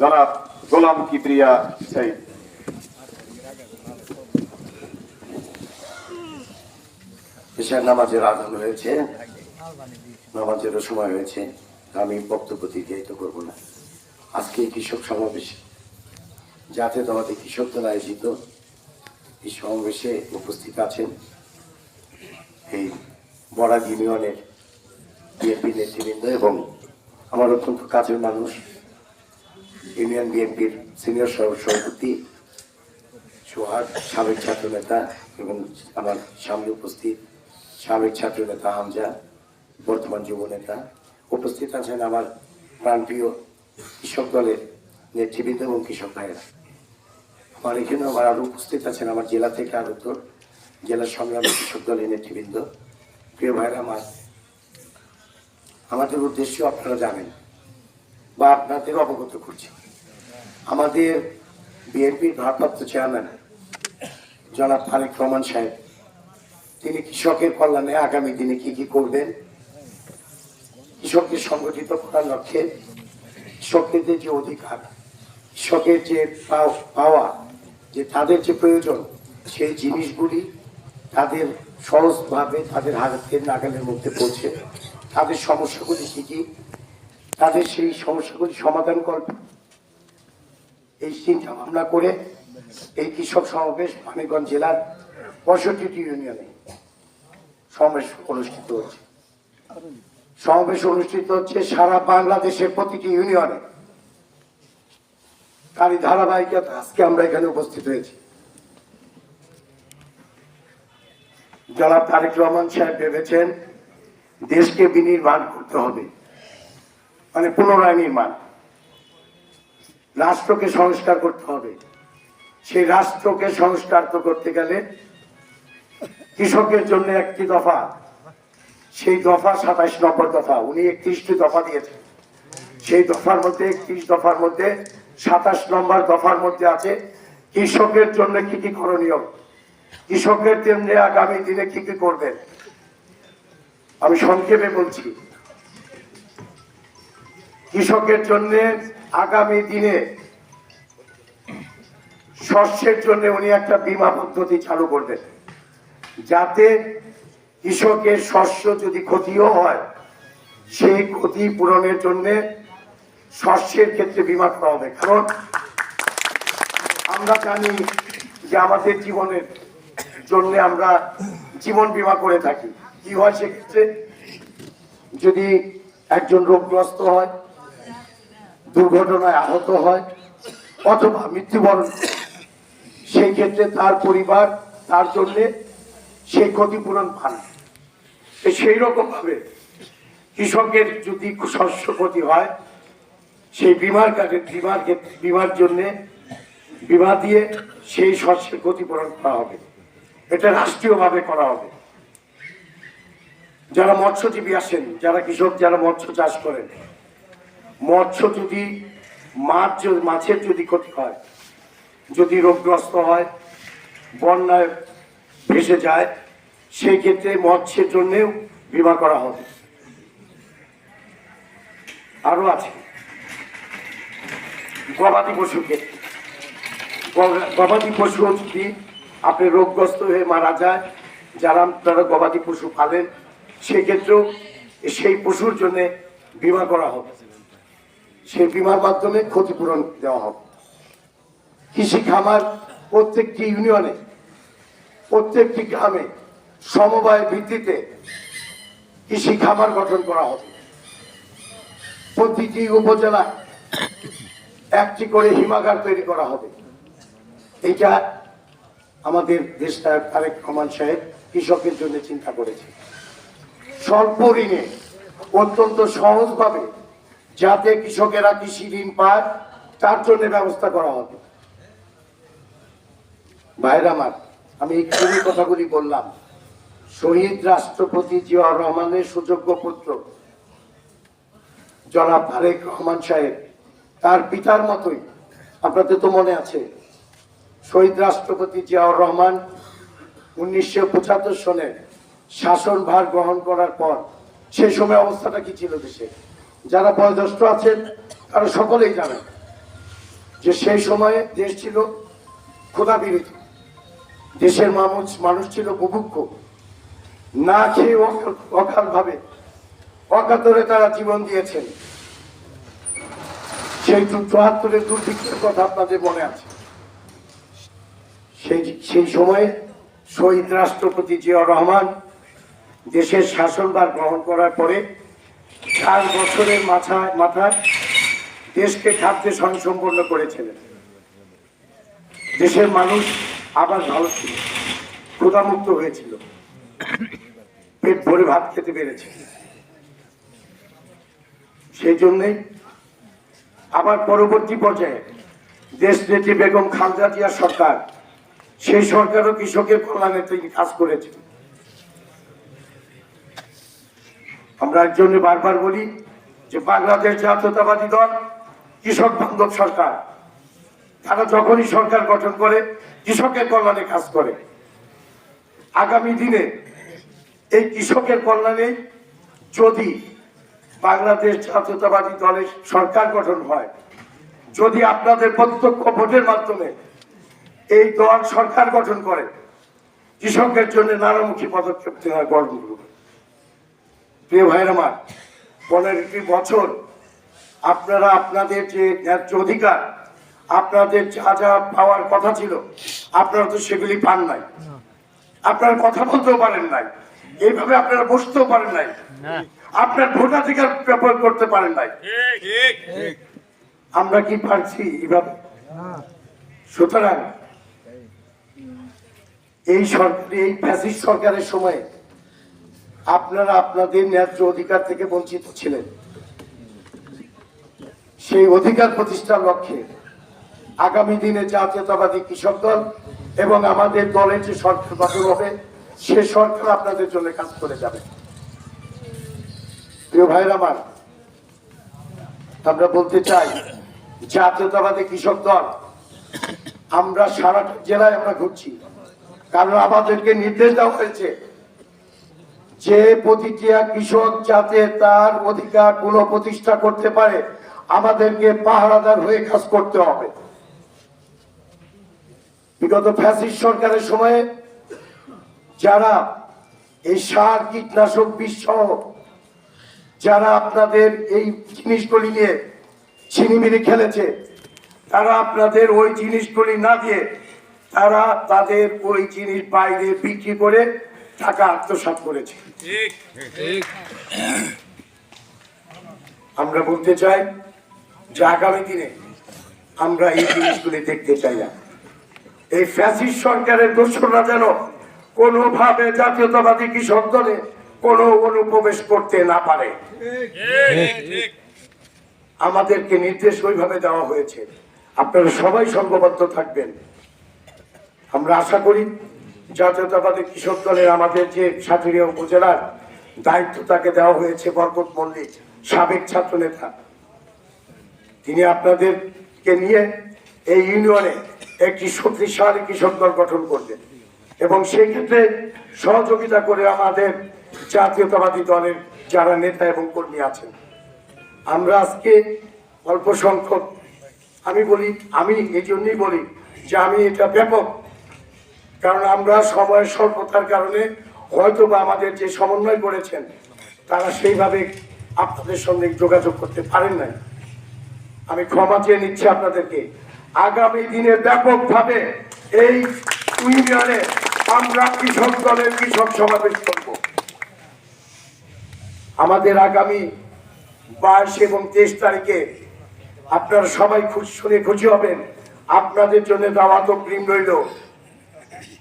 জনাব গোলাম কিবরিয়া সাইদ নামাজের আজান হয়েছে, নামাজেরও সময় হয়েছে, আমি বক্তব্য দীর্ঘায়িত করব না। আজকে কৃষক সমাবেশ যাতে তোমাদের কৃষক দল আয়োজিত, এই সমাবেশে উপস্থিত আছেন এই বড়া ইউনিয়নের বিএনপি নেতৃবৃন্দ এবং আমার অত্যন্ত কাছের মানুষ ইউনিয়ন বিএনপির সিনিয়র সভাপতি, সোহাগ, সাবেক ছাত্র নেতা এবং আমার সামনে উপস্থিত সাবেক ছাত্র নেতা হামজা, বর্তমান যুব নেতা উপস্থিত আছেন আমার প্রাণপ্রিয় কৃষক দলের নেতৃবৃন্দ এবং কৃষক ভাইয়েরা। আমার এখানে আমার আরও উপস্থিত আছেন আমার জেলা থেকে আরও তো জেলার সংগ্রামী কৃষক দলের নেতৃবৃন্দ। প্রিয় ভাইরা আমার আমাদের উদ্দেশ্য আপনারা জানেন বা আপনাদের অবগত করছি। আমাদের বিএনপির ভারপ্রাপ্ত চেয়ারম্যান জনাব তারেক রহমান সাহেব, তিনি কৃষকের কল্যাণে আগামী দিনে কি কি করবেন? কৃষককে সংগঠিত করার লক্ষ্যে কৃষকদের যে অধিকার, কৃষকের যে পাওয়া, যে তাদের যে প্রয়োজন, সেই জিনিসগুলি তাদের সহজভাবে তাদের হাতের নাগালের মধ্যে পৌঁছে, তাদের সমস্যাগুলি কি কি তাদের সেই সমস্যাগুলি সমাধান করবে। এই চিন্তা ভাবনা করে এই কৃষক সমাবেশ মানিকগঞ্জ জেলার পঁয়ষট্টিটি ইউনিয়নে সমাবেশ অনুষ্ঠিত হচ্ছে। সমাবেশ অনুষ্ঠিত হচ্ছে সারা বাংলাদেশের প্রতিটি ইউনিয়নে। তারই ধারাবাহিকতা আজকে আমরা এখানে উপস্থিত হয়েছি। জনাব তারেক রহমান সাহেব ভেবেছেন দেশকে বিনির্মাণ করতে হবে। মানে পুনরায় নির্মাণ। রাষ্ট্রকে সংস্কার করতে হবে। সেই রাষ্ট্রকে সংস্কার তো করতে গেলে কৃষকের জন্য একটি দফা। সেই দফা সাতাশ নম্বর দফা, উনি একত্রিশটি দফা দিয়েছেন। সেই দফার মধ্যে, একত্রিশ দফার মধ্যে, সাতাশ নম্বর দফার মধ্যে আছে, কৃষকের জন্য কি কি করণীয়? কৃষকের জন্য আগামী দিনে কি কি করবেন? আমি সংক্ষেপে বলছি কৃষকের জন্য আগামী দিনে শস্যের জন্য উনি একটা বীমা পদ্ধতি চালু করবেন। যাতে কৃষকের শস্য যদি ক্ষতিও হয়, সেই ক্ষতি পূরণের জন্য শস্যের ক্ষেত্রে বীমা করা হবে। কারণ আমরা জানি যে আমাদের জীবনের জন্য আমরা জীবন বিমা করে থাকি। কি হয় সেক্ষেত্রে যদি একজন রোগগ্রস্ত হয় দুর্ঘটনায় আহত হয় অথবা মৃত্যুবরণ। সেই ক্ষেত্রে তার পরিবার, তার জন্য সেই ক্ষতিপূরণ পান। সেই রকম ভাবে কৃষকের যদি শস্য ক্ষতি হয়, সেই বিমার কাজে, বিমার ক্ষেত্রে, বিমার জন্য বিমা দিয়ে সেই শস্যের ক্ষতিপূরণ করা হবে। এটা রাষ্ট্রীয়ভাবে করা হবে। যারা মৎস্যজীবী আসেন, যারা কৃষক, যারা মৎস্য চাষ করেন মৎস্য যদি, মাছ মাছের যদি ক্ষতি হয়, যদি রোগগ্রস্ত হয়, বন্যায় ভেসে যায়, সেই ক্ষেত্রে মৎস্যের জন্যেও বিমা করা হবে। আরও আছে। গবাদি ক্ষেত্রে গবাদি পশু যদি আপনি রোগগ্রস্ত হয়ে মারা যায়, যারা তারা গবাদি পশু পালেন সেক্ষেত্রেও সেই পশুর জন্য বিমা করা হবে। সেই বিমার মাধ্যমে ক্ষতিপূরণ দেওয়া হবে। কৃষি খামার প্রত্যেকটি ইউনিয়নে, প্রত্যেকটি গ্রামে সমবায় ভিত্তিতে কৃষি খামার গঠন করা হবে। প্রতিটি উপজেলা একটি করে হিমাগার তৈরি করা হবে। এটা আমাদের দেশটা তারেক রহমান সাহেব কৃষকের জন্য চিন্তা করেছে স্বল্প ঋণে অত্যন্ত সহজভাবে যাতে কৃষকেরা কৃষি ঋণ পায়, তার জন্য ব্যবস্থা করা হবে। ভাইরা আমার, আমি এই কথাগুলি বললাম। শহীদ রাষ্ট্রপতি জিয়াউর রহমানের সুযোগ্য পুত্র, জনাব তারেক রহমান সাহেব, তার পিতার মতোই, আপনাদের তো মনে আছে, শহীদ রাষ্ট্রপতি জিয়াউর রহমান উনিশশো পঁচাত্তর সনে শাসনভার গ্রহণ করার পর, সে সময় অবস্থাটা কি ছিল দেশে? যারা বয়োজ্যেষ্ঠ আছেন, তারা সকলেই জানেন যে সেই সময়ে দেশ ছিল ক্ষুধাপীড়িত দেশের মানুষ মানুষ ছিল বুভুক্ষ। না খেয়ে অকাল ভাবে অকাতরে তারা জীবন দিয়েছেন। সেই চুয়াত্তরের দুর্ভিক্ষের কথা আপনাদের মনে আছে। সেই সেই সময়ে শহীদ রাষ্ট্রপতি জিয়াউর রহমান দেশের শাসনভার গ্রহণ করার পরে চার বছরের মাথায় মাথায় দেশকে খাদ্যে স্বয়ংসম্পন্ন করেছিলেন। দেশের মানুষ আবার ভালো ছিল, ক্ষুধামুক্ত হয়েছিল, পেট ভরে ভাত খেতে পেরেছে। সেই জন্যই আবার পরবর্তী পর্যায়ে দেশ নেত্রী বেগম খালদা জিয়ার সরকার সেই সরকারও কৃষকের কল্যাণে তিনি কাজ করেছে আমরা এর জন্য বারবার বলি যে বাংলাদেশ জাতীয়তাবাদী দল, কৃষক বান্ধব সরকার। তারা যখনই সরকার গঠন করে, কৃষকের কল্যাণে কাজ করে। আগামী দিনে এই কৃষকের কল্যাণে যদি বাংলাদেশ জাতীয়তাবাদী দলের সরকার গঠন হয়, যদি আপনাদের প্রত্যক্ষ ভোটের মাধ্যমে এই দল সরকার গঠন করে, কৃষকের জন্য নানামুখী পদক্ষেপ নেওয়া করবে প্রিয় ভাইয়ের আমার পনেরোটি বছর আপনারা আপনাদের যে ন্যায্য অধিকার আপনাদের যা যা পাওয়ার কথা ছিল আপনারা তো সেগুলি পান নাই। আপনারা কথা বলতেও পারেন নাই এইভাবে আপনারা বসতেও পারেন নাই। আপনার ভোটাধিকার ব্যবহার করতে পারেন নাই। আমরা কি পারছি এইভাবে? সুতরাং এই সরকার এই ফ্যাসিস্ট সরকারের সময় আপনারা আপনাদের ন্যায্য অধিকার থেকে বঞ্চিত ছিলেন। সেই অধিকার প্রতিষ্ঠার লক্ষ্যে আগামী দিনে জাতীয়তাবাদী কৃষক দল এবং আমাদের দলের যে সরকার গঠন হবে, সে সরকার আপনাদের জন্য কাজ করে যাবে। প্রিয় ভাইরা আমার, আমরা বলতে চাই, জাতীয়তাবাদী কৃষক দল, আমরা সারা জেলায় আমরা ঘুরছি। কারণ আমাদেরকে নির্দেশ দেওয়া হয়েছে যে প্রতিক্রিয়া কৃষক যাতে তার অধিকার পুনঃ প্রতিষ্ঠা করতে পারে, আমাদেরকে পাহারাদার হয়ে কাজ করতে হবে। বিগত ফ্যাসিস্ট সরকারের সময়ে যারা এই সার, কীটনাশক, বিষ যারা আপনাদের এই জিনিসগুলি নিয়ে ছিনিমিনি খেলেছে, তারা আপনাদের ওই জিনিসগুলি না দিয়ে তারা তাদের ওই জিনিস বাইরে বিক্রি করে টাকা আত্মসাৎ করেছে। আমরা বলতে চাই, যে আগামী দিনে আমরা এই জিনিসগুলি দেখতে চাই না। এই ফ্যাসিস্ট সরকারের দোষরা যেন কোনোভাবে জাতীয়তাবাদী কৃষক দলে কোনো অনুপ্রবেশ করতে না পারে। আমাদেরকে নির্দেশ ওইভাবে দেওয়া হয়েছে। আপনারা সবাই সংঘবদ্ধ থাকবেন। আমরা আশা করি জাতীয়তাবাদী কৃষক দলের আমাদের যে সাটুরিয়া উপজেলার দায়িত্ব তাকে দেওয়া হয়েছে বরকত মল্লিক, সাবেক ছাত্র নেতা তিনি আপনাদেরকে নিয়ে এই ইউনিয়নে একটি শক্তিশালী কৃষক দল গঠন করবেন এবং সেই ক্ষেত্রে সহযোগিতা করে আমাদের জাতীয়তাবাদী দলের যারা নেতা এবং কর্মী আছেন। আমরা আজকে অল্প সংখ্যক, আমি বলি, আমি এই জন্যই বলি যে আমি এটা ব্যাপক কারণ আমরা সময়ের স্বল্পতার কারণে হয়তো বা আমাদের যে সমন্বয় করেছেন, তারা সেইভাবে আপনাদের সঙ্গে যোগাযোগ করতে পারেন নাই। আমি ক্ষমা চেয়ে নিচ্ছি আপনাদেরকে। আগামী দিনে ব্যাপকভাবে এই ইউনিয়নে আমরা কৃষক দলের কৃষক সমাবেশ করব। আমাদের আগামী বাইশ এবং তেইশ তারিখে আপনারা সবাই খুশি, শুনে খুশি হবেন। আপনাদের জন্য দাওয়াত অগ্রিম রইল।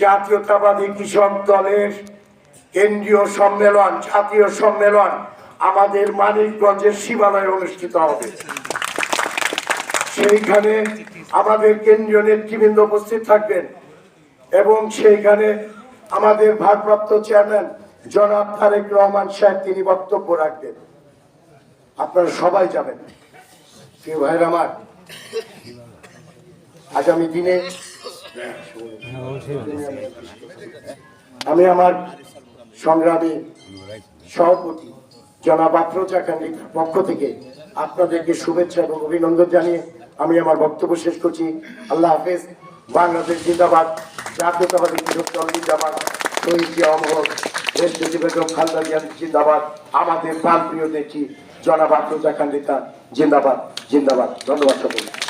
জাতীয়তাবাদী কৃষক দলের কেন্দ্রীয় সম্মেলন, জাতীয় সম্মেলন আমাদের মানিকগঞ্জের শিবালয়ে অনুষ্ঠিত হবে। সেইখানে আমাদের কেন্দ্রীয় নেতৃবৃন্দ উপস্থিত থাকবেন এবং সেইখানে আমাদের ভারপ্রাপ্ত চেয়ারম্যান জনাব তারেক রহমান সাহেব তিনি বক্তব্য রাখবেন। আপনারা সবাই যাবেন। প্রিয় ভাইয়ের আমার, আগামী দিনে আমি আমার সংগ্রামী সভাপতি জনাব আফরোজা খান্ডিকার পক্ষ থেকে আপনাদেরকে শুভেচ্ছা এবং অভিনন্দন জানিয়ে আমি আমার বক্তব্য শেষ করছি। আল্লাহ হাফেজ। বাংলাদেশ জিন্দাবাদ। জাতীয়তাবাদী কৃষক জিন্দাবাদ। শহীদ অমর। বেগম খালদা জিন্দাবাদ। আমাদের প্রাণ প্রিয় দেখি জনাব আফরোজা খান জিন্দাবাদ। জিন্দাবাদ। ধন্যবাদ সকলকে।